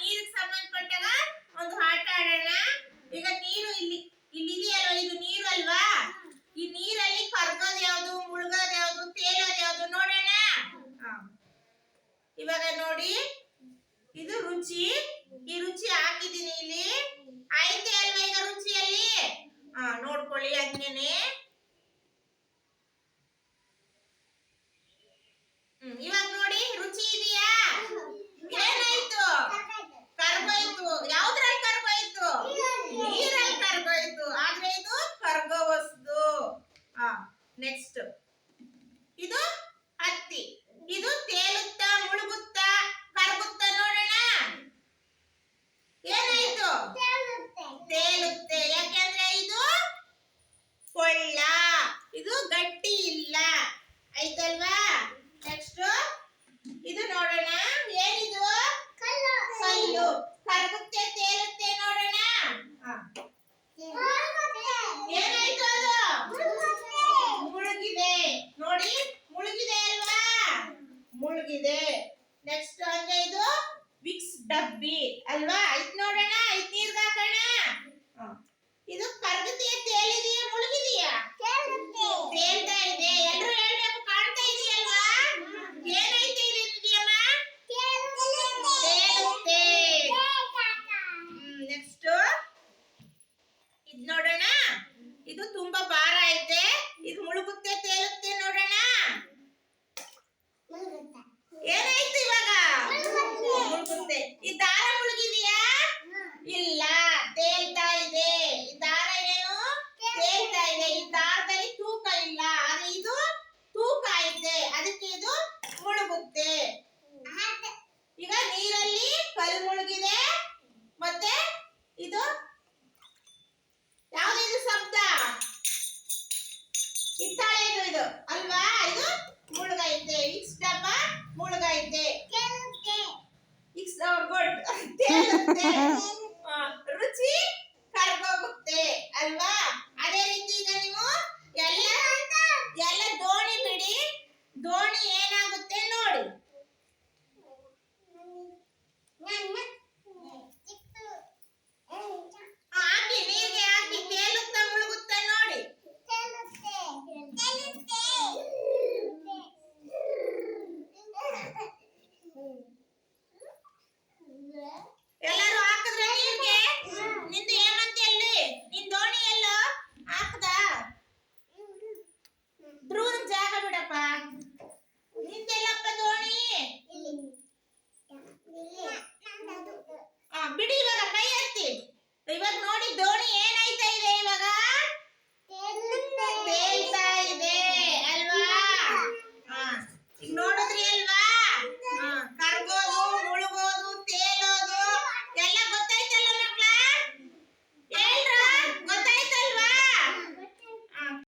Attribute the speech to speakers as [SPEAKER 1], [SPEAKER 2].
[SPEAKER 1] ನೀರಿಗೆ ಸಂಬಂಧಪಟ್ಟಾಗ ಒಂದು ಆಟ ಆಡೋಣ. ಈಗ ನೀರು ಇಲ್ಲಿ ಇಲ್ಲಿ ಇದೆಯಲ್ವಾ? ಇದು ನೀರು ಅಲ್ವಾ? ಈ ನೀರಲ್ಲಿ ಕರ್ಗೋದ್ ಯಾವ್ದು, ಮುಳುಗೋದ್ ಯಾವ್ದು, ತೇಲೋದ್ ಯಾವ್ದು ನೋಡೋಣ. ಇವಾಗ ನೋಡಿ, ಇದು ರುಚಿ. ಈ ರುಚಿ ಹಾಕಿದೀನಿ ಇಲ್ಲಿ. ಆಯ್ತೆ ಅಲ್ವಾ ಈಗ ರುಚಿಯಲ್ಲಿ? ಹಾ ನೋಡ್ಕೊಳ್ಳಿ ಹಂಗೇನೆ. ಮುಳುಗಿದೆ ನೆಕ್ಸ್ಟ್ ಅಂದ್ರೆ ಇದು ವಿಕ್ಸ್ ಡಬ್ಬಿ. ಅಲ್ವಾ? ಐತ್ ನೋಡೋಣ ಐತ್ ನೀರ್ಗಾಕೋಣ ಹೋಗುತ್ತೆ ರುಚಿ ಕರ್ಗೋಗುತ್ತೆ ಅಲ್ವಾ? ಅದೇ ರೀತಿ ಈಗ ನೀವು ಎಲ್ಲ ಎಲ್ಲ ದೋಣಿ ಬಿಡಿ. ದೋಣಿ